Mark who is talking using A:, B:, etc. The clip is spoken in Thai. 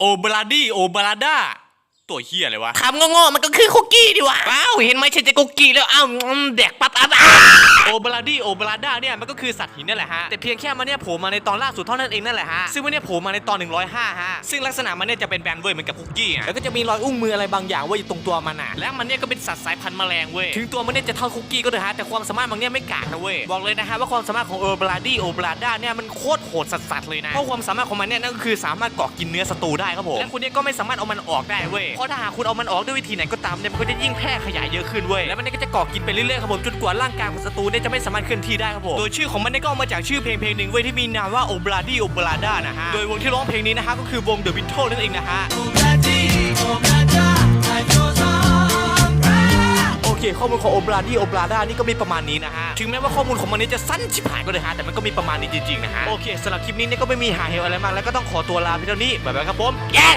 A: โอบราดีโอบราดา ตัวเฮียอะไรวะ
B: คำโง่ๆมันก็คือคุกกี้ดิวะว้าวเห็นไหมฉันจะคุกกี้แล้วอ้าวอืมแดกปัดอัดอะ
A: โอบราดีโอบราดาเนี่ยมันก็คือสัตว์หินนั่นแหละฮะแต่เพียงแค่มันเนี่ยโผล่มาในตอนล่าสุดเท่านั้นเองนั่นแหละฮะซึ่งมันเนี่ยโผล่มาในตอน 105ฮะซึ่งลักษณะมันเนี่ยจะเป็นแบนเว้ยเหมือนกับคุกกี้อะแล้วก็จะมีรอยอุ้งมืออะไรบางอย่างเว้ยอยู่ตรงตัวมันอะและมันเนี่ยก็เป็นสัตว์สายพันธุ์แมลงเว้ยถึงตัวมันเนี่ยจะเท่าคุกกี้ก็เถอะฮะแต่ความสามารถมันเนี่ยไม่กากนะเว้ยบอกเลยนะฮะว่าความสามารถของโอบราดีโอบราดาเนี่ยมันโคตรโหดสัสๆเลยนะเพราะความสามารถของมันเนี่ยนั่นก็คือสามารถเกาะกินเนื้อศัตรูได้ครับผมและคุณเนี่ยก็ไม่สามารถเอามันออกได้เว้ยเพราะถ้าหากคุณเอามันออกด้วยวิธีไหนก็ตามเนี่ยมันก็จะยิ่งแพร่ขยายเยอะขึ้นเว้ยแล้วมันเนี่ยก็จะเกาะกินไปเรื่อยๆครับผมจนกว่าร่างกายของศัตรูเนี่ยจะไม่สามารถเคลื่อนที่ได้ครับผมโดยชื่อของมันเนี่ยก็เอามาจากชื่อเพลงเพลงหนึ่งเว้ยที่มีนามว่าโอบราดีโอบราดานะฮะโดยวงที่ร้องเพลงนี้นะฮะก็คือวง The Beatles นั่นเองนะฮะโอเคข้อมูลของโอบราดีโอบราดานี่ก็มีประมาณนี้นะฮะ ถึงแม้ว่าข้อมูลของมันนี้จะสั้นชิบหายก็เลยฮะ แต่มันก็มีประมาณนี้จริงๆนะฮะ โอเคสำหรับคลิปนี้เนี่ยก็ไม่มีหาเหวอะไรมาก แล้วก็ต้องขอตัวลาไปเท่านี้ บ๊ายบายครับผม เย้